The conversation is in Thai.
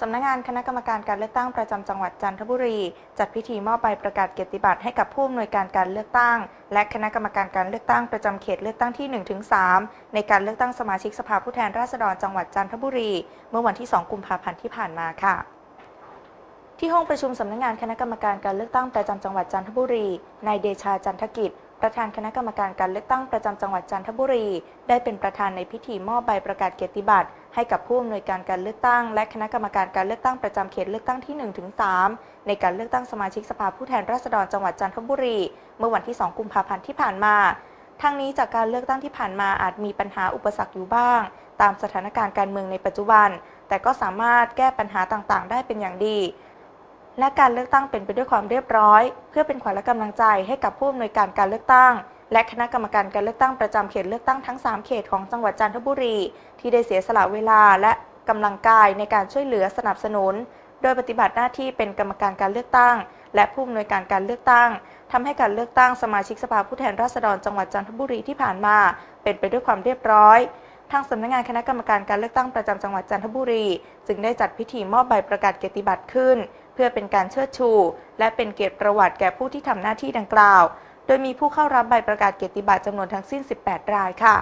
สำนักงานคณะกรรมการการเลือกตั้งประจำจังหวัดจันทบุรี จัดพิธีมอบใบประกาศเกียรติบัตรให้กับผู้อำนวยการการเลือกตั้ง และคณะกรรมการการเลือกตั้งประจำเขตเลือกตั้งที่ 1-3 ในการเลือกตั้งสมาชิกสภาผู้แทนราษฎรจังหวัดจันทบุรี เมื่อวันที่ 2 กุมภาพันธ์ที่ผ่านมาค่ะที่ห้องประชุมสำนักงานคณะกรรมการการเลือกตั้งประจำจังหวัดจันทบุรี นายเดชาจันทกิจ ประธานคณะกรรมการการเลือกตั้งประจำจังหวัดจันทบุรี ได้เป็นประธานในพิธีมอบใบประกาศเกียรติบัตรให้กับผู้อำนวยการการเลือกตั้ง และคณะกรรมการการเลือกตั้งประจำเขตเลือกตั้งที่ 1-3 ในการเลือกตั้งสมาชิกสภาผู้แทนราษฎรจังหวัดจันทบุรี เมื่อวันที่ 2 กุมภาพันธ์ที่ผ่านมาทั้งนี้จากการเลือกตั้งที่ผ่านมาอาจมีปัญหาอุปสรรคอยู่บ้าง ตามสถานการณ์การเมืองในปัจจุบัน แต่ก็สามารถแก้ปัญหาต่างๆ ได้เป็นอย่างดี และการเลือกตั้งเป็นไปด้วยความเรียบร้อย เพื่อเป็นขวัญและกำลังใจให้กับผู้อำนวยการการเลือกตั้ง และคณะกรรมการการเลือกตั้งประจำเขตเลือกตั้งทั้ง 3 เขตของจังหวัดจันทบุรี ที่ได้เสียสละเวลาและกำลังกายในการช่วยเหลือสนับสนุน โดยปฏิบัติหน้าที่เป็นกรรมการการเลือกตั้ง และผู้อำนวยการการเลือกตั้งทำให้การเลือกตั้งสมาชิกสภาผู้แทนราษฎรจังหวัดจันทบุรีที่ผ่านมา เป็นไปด้วยความเรียบร้อยทางสำนักงานคณะกรรมการการเลือกตั้งประจำจังหวัดจันทบุรี จึงได้จัดพิธีมอบใบประกาศเกียรติบัตรขึ้น พื่อเป็นการเชิดชู และเป็นเกียรติประวัติแก่ผู้ที่ทำหน้าที่ดังกล่าว โดยมีผู้เข้ารับใบประกาศเกียรติบัตรจำนวนทั้งสิ้น 18 รายค่ะ